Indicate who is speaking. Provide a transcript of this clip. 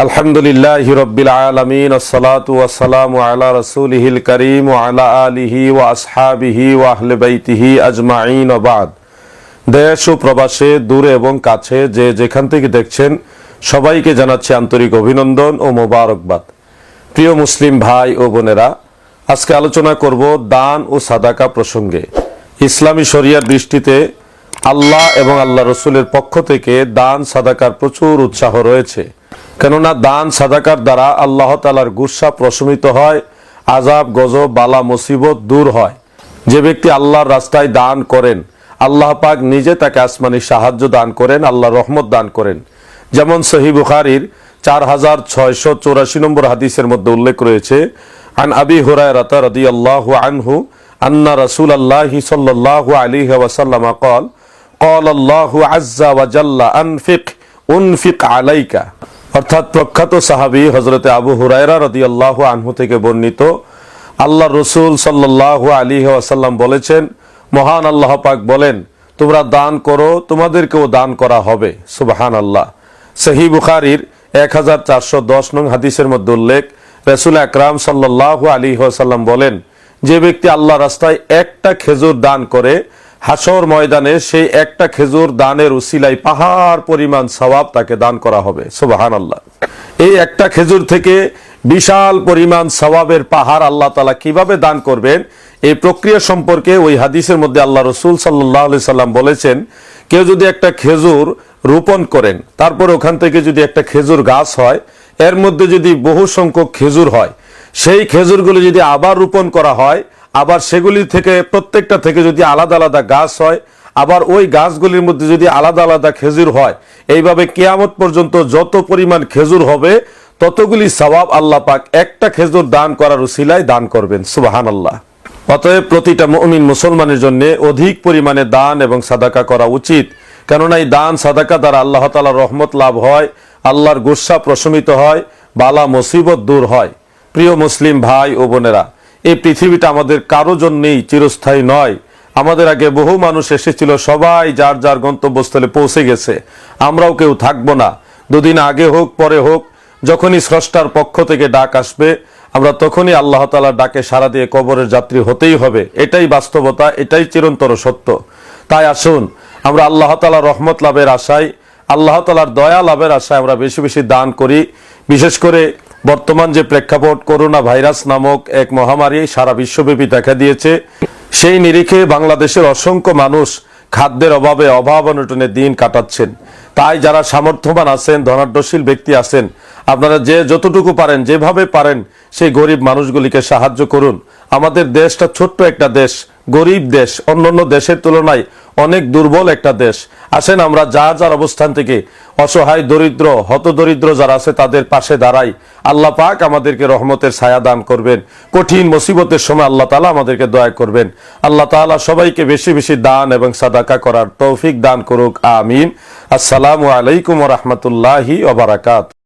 Speaker 1: আলহামদুলিল্লাহ রব্বিল আলমিন, আসসালাতু ওয়াসসালামু আলা রসুলিহিল করিম ও আলা আলিহি ওয়া আসহাবিহি ওয়া আহলে বাইতিহি আজমাইন ও বাদ। দেশ ও প্রবাসে, দূরে এবং কাছে যে যেখান থেকে দেখছেন, সবাইকে জানাচ্ছি আন্তরিক অভিনন্দন ও মোবারকবাদ। প্রিয় মুসলিম ভাই ও বোনেরা, আজকে আলোচনা করব দান ও সাদাকা প্রসঙ্গে। ইসলামী শরিয়ার দৃষ্টিতে আল্লাহ এবং আল্লাহ রসুলের পক্ষ থেকে দান সাদাকার প্রচুর উৎসাহ রয়েছে। কেননা দান, সাদাকার দ্বারা আল্লাহ তালার গুসা প্রশমিত হয় আজাব গজব, বালা, মুসিবত দূর হয়। যে ব্যক্তি আল্লাহর রাস্তায় দান করেন, আল্লাহ পাক নিজে তাকে আসমানি সাহায্য দান করেন আল্লাহ রহমত দান করেন। যেমন সহি বুখারির চার হাজার ছয়শো চৌরাশি নম্বর হাদিসের মধ্যে উল্লেখ রয়েছে, আন আবি হুরায়রাতা রদি আল্লাহ আনহু, আন্না রসুল আল্লাহি সাল্লাহ আলী ওয়াসাল্লাম কল কল আল্লাহ আজ্জা ওয়াজাল্লা আনফিক উনফিক আলাইকা। অর্থাৎ প্রখ্যাত সাহাবী হজরতে আবু হুরায়রা আল্লাহ আনহু থেকে বর্ণিত, আল্লাহ রসুল সাল্লাল্লাহু আলী ওয়াসাল্লাম বলেছেন, মহান আল্লাহ পাক বলেন, তোমরা দান করো, তোমাদেরকেও দান করা হবে। সুবাহান আল্লাহ সহি বুখারির এক হাজার চারশো দশ নং হাদিসের মধ্যে উল্লেখ, রসুল আকরাম সাল্লাল্লাহু আলী ওয়াসাল্লাম বলেন, যে ব্যক্তি আল্লাহ রাস্তায় একটা খেজুর দান করে হাসর ময়দানে সেই একটা খেজুর দানের উসিলাই পাহাড় পরিমাণ সওয়াব তাকে দান করা হবে। সুবাহান আল্লাহ এই একটা খেজুর থেকে বিশাল পরিমাণ সওয়াবের পাহাড় আল্লাহ তালা কীভাবে দান করবেন, এই প্রক্রিয়া সম্পর্কে ওই হাদিসের মধ্যে আল্লাহ রসুল সাল্লাহ সাল্লাম বলেছেন, কেউ যদি একটা খেজুর রোপণ করেন, তারপর ওখান থেকে যদি একটা খেজুর গাছ হয়, এর মধ্যে যদি বহু সংখ্যক খেজুর হয়, সেই খেজুরগুলো যদি আবার রোপণ করা হয় আবার সেগুলি থেকে, প্রত্যেকটা থেকে যদি আলাদা আলাদা গাছ হয়, আবার ওই গাছগুলির মধ্যে যদি আলাদা আলাদা খেজুর হয়, এইভাবে কেয়ামত পর্যন্ত যত পরিমাণ খেজুর হবে, ততগুলি সবাব আল্লাহ পাক একটা খেজুর দান করার উসিলায় দান করবেন সুবাহান আল্লাহ অতএব প্রতিটা মমিন মুসলমানের জন্য অধিক পরিমাণে দান এবং সাদাকা করা উচিত। কেননা এই দান, সাদাকা দ্বারা আল্লাহ তালা রহমত লাভ হয়, আল্লাহর গুসা প্রশমিত হয়, বালা মুসিবত দূর হয়। প্রিয় মুসলিম ভাই ও বোনেরা এই পৃথিবীটা আমাদের কারও জন্যেই চিরস্থায়ী নয়। আমাদের আগে বহু মানুষ এসেছিল, সবাই যার যার গন্তব্যস্থলে পৌঁছে গেছে। আমরাও কেউ থাকব না। দুদিন আগে হোক, পরে হোক, যখনই স্রষ্টার পক্ষ থেকে ডাক আসবে, আমরা তখনই আল্লাহ তালার ডাকে সারা দিয়ে কবরের যাত্রী হতেই হবে। এটাই বাস্তবতা, এটাই চিরন্তর সত্য। তাই আসুন, আমরা আল্লাহ তালার রহমত লাভের আশায়, আল্লাহ তালার দয়া লাভের আশায় আমরা বেশি বেশি দান করি। বিশেষ করে বর্তমান যে প্রেক্ষাপট করোনা ভাইরাস নামক এক মহামারী সারা বিশ্বব্যাপী দেখা দিয়েছে, সেই নিরিখে বাংলাদেশের অসংখ্য মানুষ খাদ্যের অভাবে অভাব অনটনে দিন কাটাচ্ছেন। তাই যারা সামর্থ্যবান আছেন, ধনাঢ্যশীল ব্যক্তি আছেন, আপনারা যে যতটুকু পারেন, যেভাবে পারেন, সেই গরিব মানুষগুলিকে সাহায্য করুন। আমাদের দেশটা ছোট্ট একটা দেশ, গরিব দেশ, অন্যান্য দেশের তুলনায় অনেক দুর্বল একটা দেশ। আসেন আমরা যা যার অবস্থান থেকে অসহায়, দরিদ্র হত দরিদ্র যারা আছে তাদের পাশে দাঁড়াই। আল্লাহ পাক আমাদেরকে রহমতের ছায়া দান করবেন। কঠিন মুসিবতের সময় আল্লাহ তালা আমাদেরকে দয়া করবেন। আল্লাহ তালা সবাইকে বেশি বেশি দান এবং সাদাকা করার তৌফিক দান করুক। আমিন। আসসালামু আলাইকুম রহমতুল্লাহি ওবরাকাত